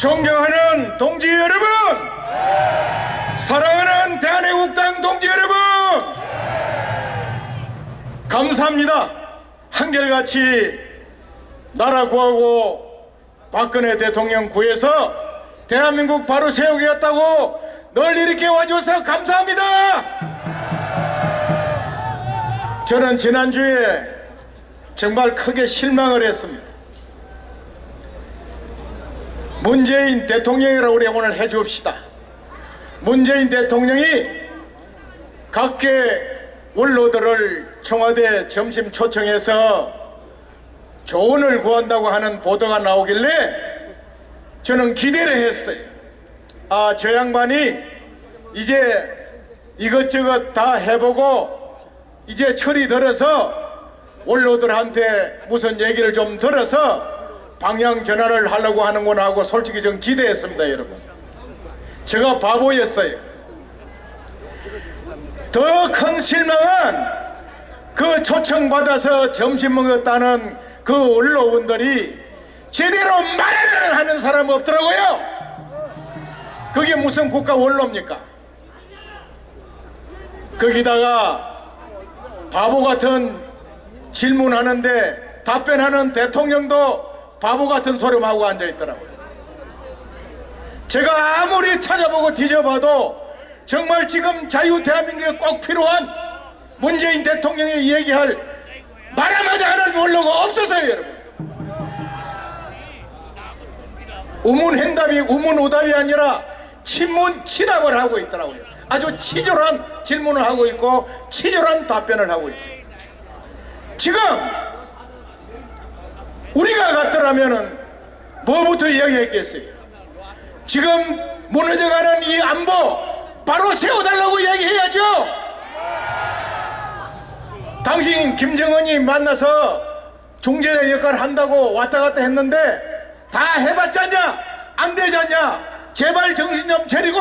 존경하는 동지 여러분, 사랑하는 대한애국당 동지 여러분, 감사합니다. 한결같이 나라 구하고 박근혜 대통령 구해서 대한민국 바로 세우겠다고 널 이렇게 와줘서 감사합니다. 저는 지난주에 정말 크게 실망을 했습니다. 문재인 대통령이라고 우리 오늘 해줍시다. 문재인 대통령이 각계 원로들을 청와대 점심 초청해서 조언을 구한다고 하는 보도가 나오길래 저는 기대를 했어요. 아, 저 양반이 이제 이것저것 다 해보고 이제 철이 들어서 원로들한테 무슨 얘기를 좀 들어서 방향 전환을 하려고 하는구나 하고 솔직히 좀 기대했습니다, 여러분. 제가 바보였어요. 더 큰 실망은 그 초청받아서 점심 먹었다는 그 언론분들이 제대로 말을 하는 사람 없더라고요. 그게 무슨 국가 원로입니까? 거기다가 바보 같은 질문하는데 답변하는 대통령도 바보 같은 소리만 하고 앉아 있더라고요. 제가 아무리 찾아보고 뒤져봐도 정말 지금 자유 대한민국에 꼭 필요한 문재인 대통령이 얘기할 말 한마디 하는 원로가 없어서요, 여러분. 우문행답이 우문오답이 아니라 친문치답을 하고 있더라고요. 아주 치졸한 질문을 하고 있고 치졸한 답변을 하고 있어요. 지금 우리가 같더라면은 뭐부터 이야기했겠어요? 지금 무너져가는 이 안보 바로 세워달라고 이야기해야죠. 당신 김정은이 만나서 중재자 역할을 한다고 왔다 갔다 했는데 다 해봤자냐? 안 되잖냐? 제발 정신 좀 차리고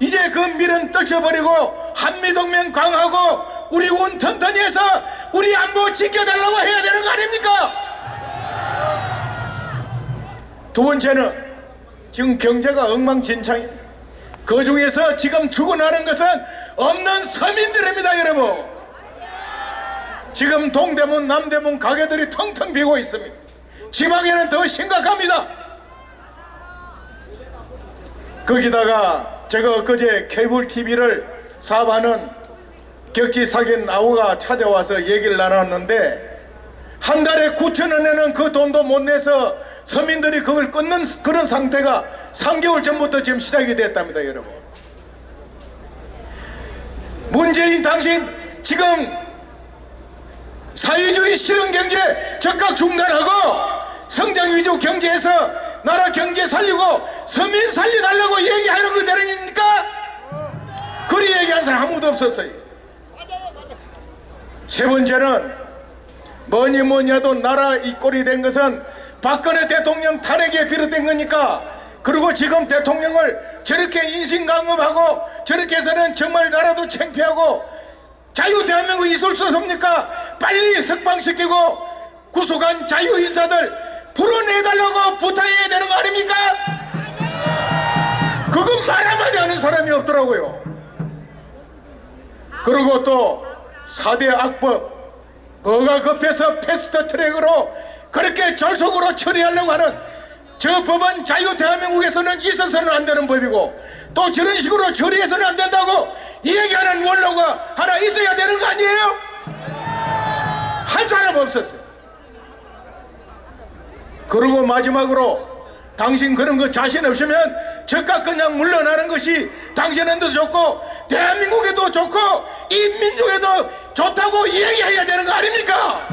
이제 그 밀은 떨쳐버리고 한미동맹 강하고 우리 군 튼튼히 해서 우리 안보 지켜달라고 해야 되는 거 아닙니까? 두 번째는 지금 경제가 엉망진창입니다. 그 중에서 지금 죽어나는 것은 없는 서민들입니다, 여러분. 지금 동대문, 남대문 가게들이 텅텅 비고 있습니다. 지방에는 더 심각합니다. 거기다가 제가 엊그제 케이블 TV를 사업하는 격지 사귄 아우가 찾아와서 얘기를 나눴는데 한 달에 9천 원에는 그 돈도 못 내서 서민들이 그걸 끊는 그런 상태가 3개월 전부터 지금 시작이 됐답니다, 여러분. 문재인 당신 지금 사회주의 실현 경제 적극 중단하고 성장 위주 경제에서 나라 경제 살리고 서민 살려달라고 얘기하는 거 대령입니까? 그리 얘기한 사람 아무도 없었어요. 세 번째는 뭐니 뭐니 해도 나라 이 꼴이 된 것은 박근혜 대통령 탄핵에 비롯된 거니까 그리고 지금 대통령을 저렇게 인신강업하고 저렇게 해서는 정말 나라도 창피하고 자유 대한민국 있을 수 없습니까? 빨리 석방시키고 구속한 자유 인사들 풀어내달라고 부탁해야 되는 거 아닙니까? 그건 말 한마디 하는 사람이 없더라고요. 그리고 또 4대 악법 뭐가 급해서 패스트 트랙으로 그렇게 졸속으로 처리하려고 하는 저 법은 자유 대한민국에서는 있어서는 안 되는 법이고 또 저런 식으로 처리해서는 안 된다고 얘기하는 원로가 하나 있어야 되는 거 아니에요? 한 사람 없었어요. 그리고 마지막으로 당신 그런 거 자신 없으면 즉각 그냥 물러나는 것이 당신한테도 좋고 대한민국에도 좋고 이 민족에도 좋다고 얘기해야 되는 거 아닙니까?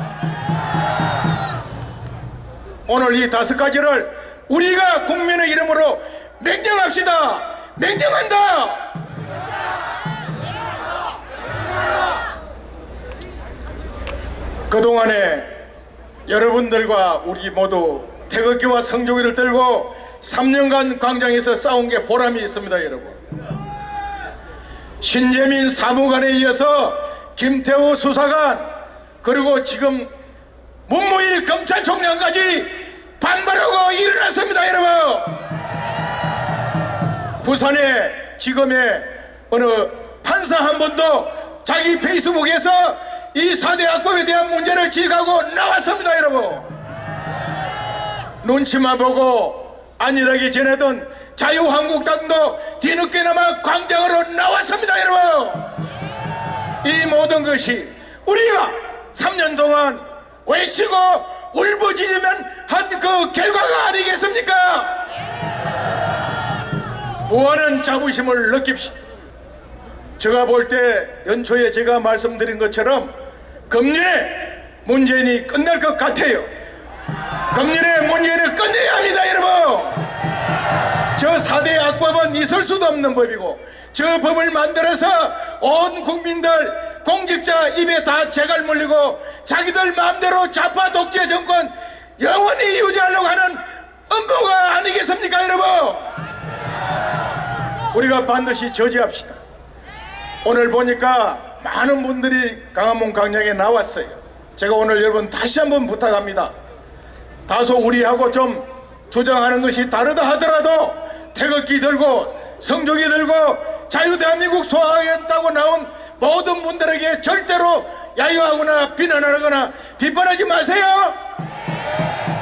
오늘 이 다섯 가지를 우리가 국민의 이름으로 명령합시다. 명령한다. 그동안에 여러분들과 우리 모두 태극기와 성조기를 들고 3년간 광장에서 싸운 게 보람이 있습니다, 여러분. 신재민 사무관에 이어서 김태우 수사관 그리고 지금 문무일 검찰총장까지 반발하고 일어났습니다, 여러분. 부산의 지검의 어느 판사 한 분도 자기 페이스북에서 이 사대 악법에 대한 문제를 지적하고 나왔습니다 여러분 눈치만 보고 안일하게 지내던 자유한국당도 뒤늦게나마 광장으로 나왔습니다 여러분 이 모든 것이 우리가 3년 동안 외치고 울부짖으면 한 그 결과가 아니겠습니까? 무한한 자부심을 느낍시다. 제가 볼 때 연초에 제가 말씀드린 것처럼 금년에 문재인이 끝날 것 같아요. 금년에 문재인을 끝내야 합니다, 여러분. 저 4대 악법은 있을 수도 없는 법이고 저 법을 만들어서 온 국민들 공직자 입에 다 재갈 물리고 자기들 마음대로 좌파 독재 정권 영원히 유지하려고 하는 음모가 아니겠습니까 여러분? 우리가 반드시 저지합시다. 오늘 보니까 많은 분들이 강화문 광장에 나왔어요. 제가 오늘 여러분 다시 한번 부탁합니다. 다소 우리하고 좀 주장하는 것이 다르다 하더라도 태극기 들고 성종이 들고 자유대한민국 소화하겠다고 나온 모든 분들에게 절대로 야유하거나 비난하거나 비판하지 마세요!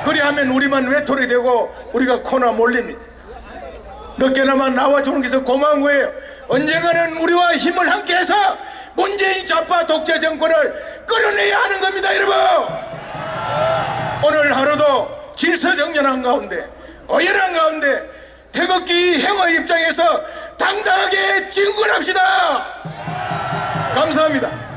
그리하면 우리만 외톨이 되고 우리가 코나 몰립니다. 늦게나마 나와주는 게서 고마운 거예요. 언젠가는 우리와 힘을 함께해서 문재인 좌파 독재 정권을 끌어내야 하는 겁니다 여러분! 오늘 하루도 질서정연한 가운데 어연한 가운데 태극기 행의 입장에서 당당하게 진군합시다. 감사합니다